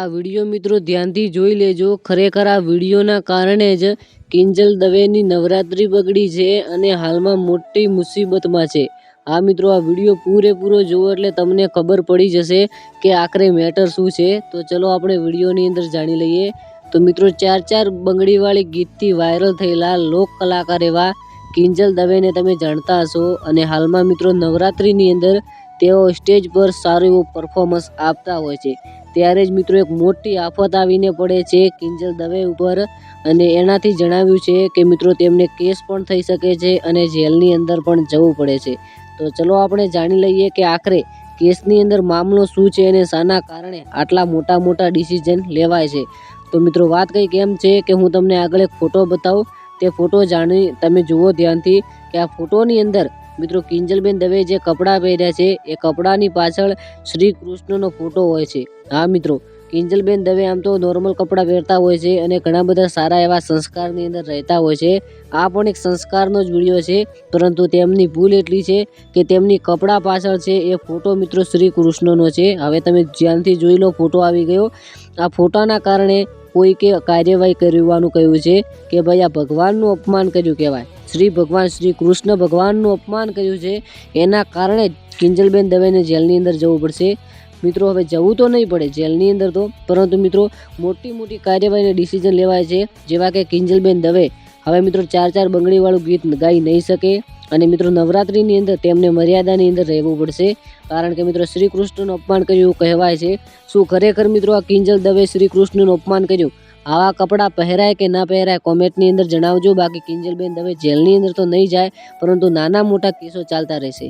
આ વીડિયો મિત્રો ધ્યાનથી જોઈ લેજો. ખરેખર આ વિડીયોના કારણે જ કિંજલ દવેની નવરાત્રિ બગડી છે અને હાલમાં મોટી મુસીબતમાં છે. આ મિત્રો, આ વીડિયો પૂરેપૂરો જુઓ એટલે તમને ખબર પડી જશે કે આખરે મેટર શું છે. તો ચલો આપણે વિડીયોની અંદર જાણી લઈએ. તો મિત્રો, ચાર ચાર બંગડીવાળી ગીતથી વાયરલ થયેલા લોક કલાકાર એવા કિંજલ દવેને તમે જાણતા હશો. અને હાલમાં મિત્રો, નવરાત્રિની અંદર તેઓ સ્ટેજ પર સારું એવું પરફોર્મન્સ આપતા હોય છે. ત્યારે જ મિત્રો એક મોટી આફત આવીને પડે છે કિંજલ દવે ઉપર. અને એનાથી જણાવ્યું છે કે મિત્રો તેમને કેસ પણ થઈ શકે છે અને જેલની અંદર પણ જવું પડે છે. તો ચલો આપણે જાણી લઈએ કે આખરે કેસની અંદર મામલો શું છે અને શાના કારણે આટલા મોટા મોટા ડિસિઝન લેવાય છે. તો મિત્રો વાત કંઈક એમ છે કે હું તમને આગળ એક ફોટો બતાવું. તે ફોટો જાણી તમે જુઓ ધ્યાનથી કે આ ફોટોની અંદર મિત્રો કિંજલબેન દવે જે કપડાં પહેર્યા છે, એ કપડાની પાછળ શ્રી કૃષ્ણનો ફોટો હોય છે. હા, મિત્રો, કિંજલબેન દવે આમ તો નોર્મલ કપડાં પહેરતા હોય છે અને ઘણા બધા સારા એવા સંસ્કારની અંદર રહેતા હોય છે. આ પણ એક સંસ્કારનો જ વીડિયો છે, પરંતુ તેમની ભૂલ એટલી છે કે તેમની કપડાં પાછળ છે એ ફોટો મિત્રો શ્રી કૃષ્ણનો છે. હવે તમે ધ્યાનથી જોઈ લો ફોટો આવી ગયો. આ ફોટાના કારણે કોઈકે કાર્યવાહી કરવાનું કહ્યું છે કે ભાઈ આ ભગવાનનું અપમાન કર્યું કહેવાય. શ્રી ભગવાન, શ્રી કૃષ્ણ ભગવાનનું અપમાન કર્યું છે. એના કારણે કિંજલબેન દવેને જેલની અંદર જવું પડશે. મિત્રો, હવે જવું તો નહીં પડે જેલની અંદર તો. પરંતુ મિત્રો, મોટી મોટી કાર્યવાહીને ડિસિઝન લેવાય છે. જેવા કે કિંજલબેન દવે. હવે મિત્રો, ચાર ચાર બંગડીવાળું ગીત ગાઈ નહીં શકે. અને મિત્રો, નવરાત્રિની અંદર તેમને મર્યાદાની અંદર રહેવું પડશે. કારણ કે મિત્રો, શ્રી કૃષ્ણનું અપમાન કર્યું કહેવાય છે. શું ખરેખર મિત્રો આ કિંજલ દવે શ્રી કૃષ્ણનું અપમાન કર્યું? આવા કપડાં પહેરાય કે ના પહેરાય કોમેન્ટની અંદર જણાવજો. બાકી કિંજલબેન દવે જેલની અંદર તો નહીં જાય, પરંતુ નાના મોટા કેસો ચાલતા રહેશે.